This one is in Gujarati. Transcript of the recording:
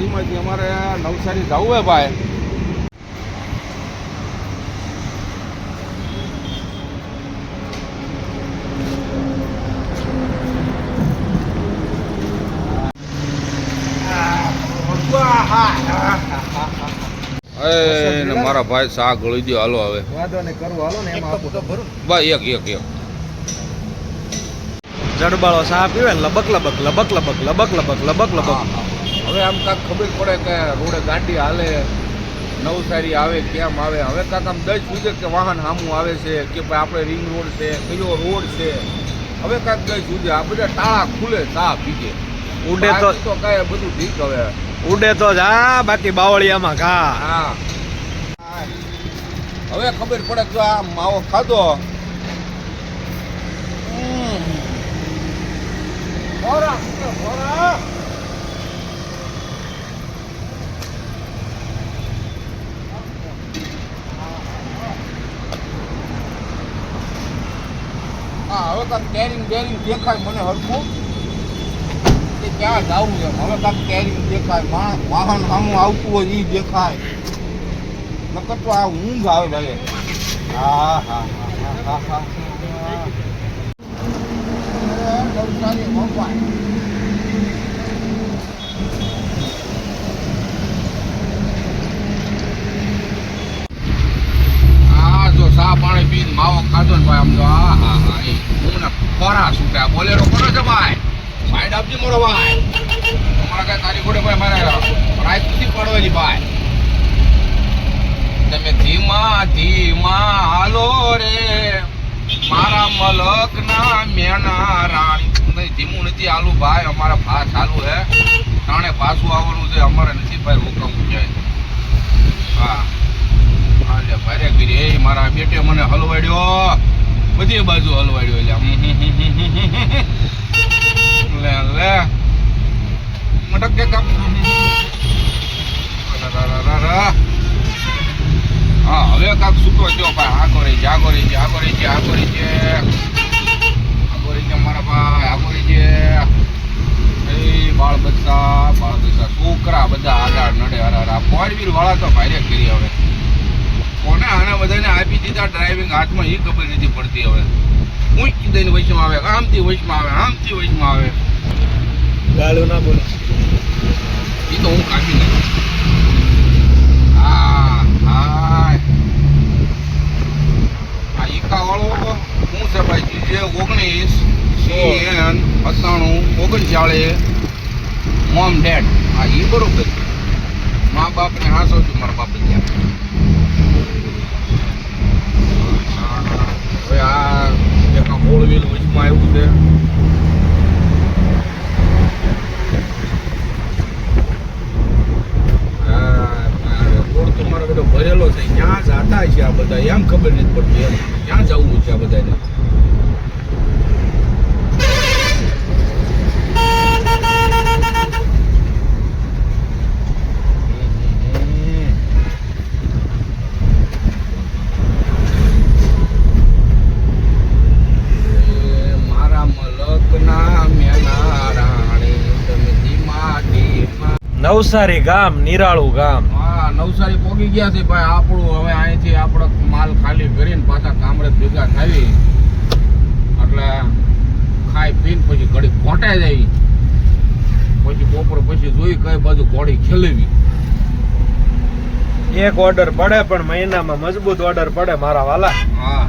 અમારે નવસારી જવું હે ભાઈ. એ ને મારા ભાઈ શાક ગળી દો હાલો હવે. વાદો ને કરવું હાલો ને એમાં આપું તો ભરું બસ એક એક એક. જડબાળો સા પીવે ને લબક લબક લબક લબક લબક લબક લબક લબક. હવે આમ કાંક ખબર પડે કે રોડે ગાડી હાલે નવસારી આવે કેમ આવે? હવે કાંક આમ દસ સુજે કે વાહન સામું આવે છે કે ભાઈ આપણે રિંગ રોડ છે કયો રોડ છે? હવે કાંક દસ સુજે આ બધા ટાળા ખુલે તા પીજે ઉડે તો તો કાંઈ બધું ઠીક હવે. ઉડે તો જા બાકી બાવળિયામાં ઘા. હા. હવે ખબર પડે જો આ માવો ખાધો. હમ. ખોરાક છે, ખોરાક. હા હવે કાંઈક કેરિંગ બેરિંગ દેખાય મને હરખું. કે ક્યાં જવું એમ? હવે કાંઈક કેરિંગ દેખાય. માણસ વાહન સામું આવતું હોય એ દેખાય. નકર તો આ ઊંઘ આવે ભાઈ. હા હા હા હા હા હા અરે, નવસારી મપાય. આ જો ચા પાણી પીને માવો આ હા. હા એ હું બોલેરો કરો છે ભાઈ સાઈડ આપજી મોરો ભાઈ તમારા કાંઈ તારી ઘોડે મારે રાઈટ નથી પાડવાની ભાઈ તમે ધીમા ધીમા હાલો રે મારા મલક મેના રાણી નહીં ધીમું નથી હાલું ભાઈ અમારા ફાસ ચાલુ હે તાણે પાછું આવવાનું છે અમારે નથી ભાઈ હુકમ છે હા હા લે, ભારે ગીરી. મારા બેટે મને હલવાડ્યો. બધી બાજુ હલવાડ્યો એટલે લે લે. મટક કે કામ? હા, હવે કાક સૂતો જો ભાઈ. આ કરી છે, આ કરી છે, આ કરી છે, આ કરી છે. આ છે મારા ભાઈ, આ છે. એ બાળ બચ્ચા બાળ બચ્ચા છોકરા બધા આગળ નડે. અરે અરે, આ વાળા તો ભાઈ કરી હવે. કોને આને બધાને આપી દીધા ડ્રાઇવિંગ હાથમાં એ ખબર નથી પડતી હવે. ઊંચ દઈને વચમાં આવે. આમથી વચમાં આવે આમથી વચમાં આવે. ગાળો ના બોલો. એ તો હું કાઢી નાખું. હા હા આ ઈકા વાળો છે ભાઈ? જે ઓગણીસ સીએન સત્તાણું ઓગણચાળીસ મોમ ડેડ. હા એ બરોબર મા બાપને હાસો છું મારા બાપ ગયા. હવે આ એક હોળ વ્હીલ વચમાં આવ્યું છે. ભરેલો છે. ક્યાં જાતા છે આ બધા? એમ ખબર નથી પડતી. એમ ક્યાં જવું છે આ બધાને એ મારા મલકના મેના રાણી તમે ધીમા ધીમા નવસારી ગામ નિરાળું ગામ. હા નવસારી પોગી ગયા છે ભાઈ આપણું હવે અહીંથી આપણો માલ ખાલી કરીને પાછા કામરેજ ભેગા થાવી. એટલે ખાઈ પીને પછી ઘડી કોટાઈ જાય. પછી બપોર પછી જોઈ કઈ બાજુ ઘોડી ખેલવી. એક ઓર્ડર પડે પણ મહિનામાં મજબૂત ઓર્ડર પડે મારા વાલા. હા.